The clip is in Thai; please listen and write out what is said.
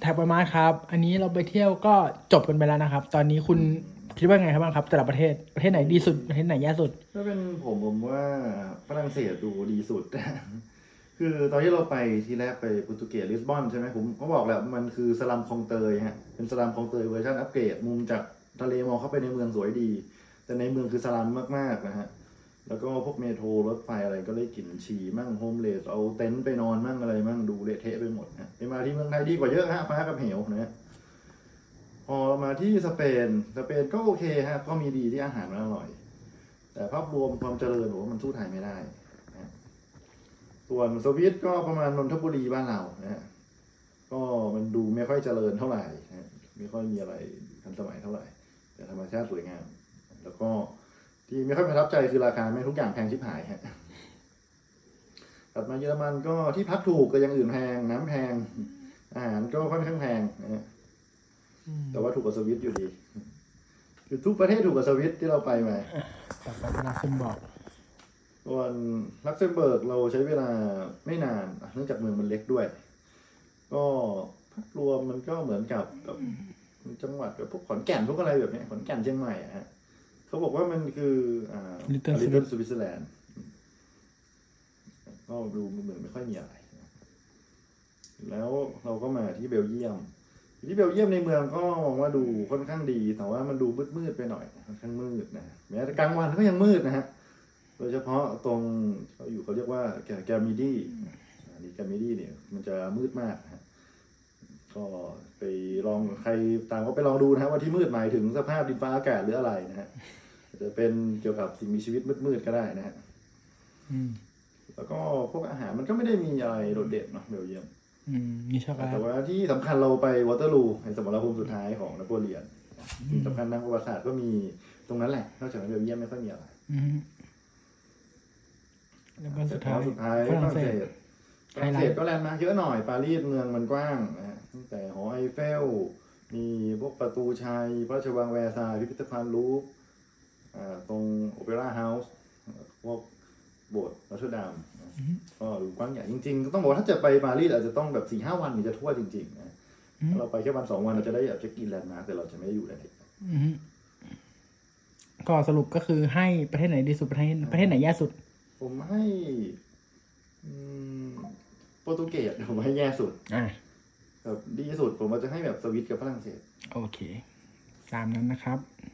แท็กปมาครับ อันนี้เราไปเที่ยวก็จบกันไปแล้วนะครับ ตอนนี้คุณคิดว่าไงครับบ้างครับ แต่ละประเทศประเทศไหนดีสุดประเทศไหนแย่สุด ถ้าเป็นผมผมว่าฝรั่งเศสดูดีสุด คือตอนที่เราไปทีแรกไปโปรตุเกสลิสบอนใช่ไหมผมก็บอกแล้วมันคือสลัมคลองเตยฮะเป็นสลัมคลองเตยเวอร์ชันอัปเกรดมุมจากทะเลมองเข้าไปในเมืองสวยดี แต่ในเมืองคือสลัมมากๆนะฮะ แล้วก็พวกเมโทรรถไฟอะไรก็ได้กลิ่นฉี่มั่งโฮมเลสเอาเต็นท์ไปนอนมั่งอะไรมั่งดูเละเทะไปหมดนะไปมาที่เมืองไทยดีกว่าเยอะฮะฟ้ากับเหวนะฮะพอมาที่สเปนสเปนก็โอเคฮะก็มีดีที่อาหารมันอร่อย แต่ภาพรวมความเจริญผมว่ามันสู้ไทยไม่ได้นะส่วนสวิตก็ประมาณนนทบุรีบ้านเรานะก็มันดูไม่ค่อยเจริญเท่าไหร่นะไม่ค่อยมีอะไรทันสมัยเท่าไหร่ แต่ธรรมชาติสวยงาม แล้วก็ ที่ไม่ค่อยประทับใจคือราคาแม่งทุกอย่างแพงชิบหายฮะถัดมาเยอรมันก็ที่พักถูกแต่อยังอื่นแพงน้ำแพง อาหารก็ค่อนข้างแพงนะฮะแต่ว่าถูกกว่าสวิตอยู่ดีคือทุกประเทศถูกกว่าสวิตที่เราไปมาต่อไปเป็นลักเซมเบิร์กส่วนลักเซมเบิร์กเราใช้เวลาไม่นานอะเนื่องจากเมืองมันเล็กด้วย ก็ภาพรวมมันก็เหมือนกับกับจังหวัดแบบพวกขอนแก่นพวกอะไรแบบเนี้ยขอนแก่นเชียงใหม่อะฮะ เขาบอกว่ามันคืออ่า Little ลิตเติ้ลสวิตเซอร์แลนด์ก็ดูเหมือนไม่ค่อยมีอะไร แล้วเราก็มาที่เบลเยียม ที่เบลเยียมในเมืองก็มองว่าดูค่อนข้างดี แต่ว่ามันดูมืดๆไปหน่อยค่อนข้างมืดนะแม้แต่กลางวันก็ยังมืดนะฮะโดยเฉพาะตรงเขาอยู่เขาเรียกว่าแกแกรมิดี้อันนี้แกรมิดี้เนี่ย มันจะมืดมากนะฮะก็ไปลองใครตามก็ไปลองดูนะฮะว่าที่มืดหมายถึงสภาพดินฟ้าอากาศหรืออะไรนะฮะอา จจะเป็นเกี่ยวกับสิ่งมีชีวิตมืดๆก็ได้นะฮะอืมแล้วก็พวกอาหารมันก็ไม่ได้มีอะไรโดดเด่นเนาะเบลเยียมอืมมีช็อกโกแลแต่ตว่าที่สำคัญเราไปวอเตอร์ลูในสมรภูมิสุดท้ายของนโปเลียนสิ่งสำคัญทางประวัติศาสตร์ก็มีตรงนั้นแหละนอกจากนั้นเบลเยียมไม่ค่อยมีอะไรอืมแล้วก็สุดท้ายสุดท้ายฝรั่งเศสฝรั่งเศสก็แลนด์มาร์คเยอะหน่อยปารีสเมืองมันกว้างนะฮะตั้งแต่หอไอเฟลมีพวกประตูชัยพระราชวังแวร์ซายน์พิพิธภัณฑ์ลูฟร์อ่า ตรงโอเปร่าเฮาส์พวกโบสถ์นอตเทอร์ดามนะก็ดูกว้างใหญ่จริงๆ ต้องบอกว่าถ้าจะไปปารีสอาจจะต้องแบบสี่ห้าวันถึงจะทั่วจริงๆนะอืมถ้าเราไปแค่วันสองวันเราจะได้แบบเช็คอินแลนด์มาร์คแต่เราจะไม่ได้อยู่ในนี้อืมก็สรุปก็คือให้ประเทศไหนดีสุดประเทศประเทศไหนแย่สุด ผมให้อืมโปรตุเกสผมให้แย่สุดอ่าแบบดีสุดผมว่าจะให้แบบสวิตกับฝรั่งเศส โอเค ตามนั้นนะครับค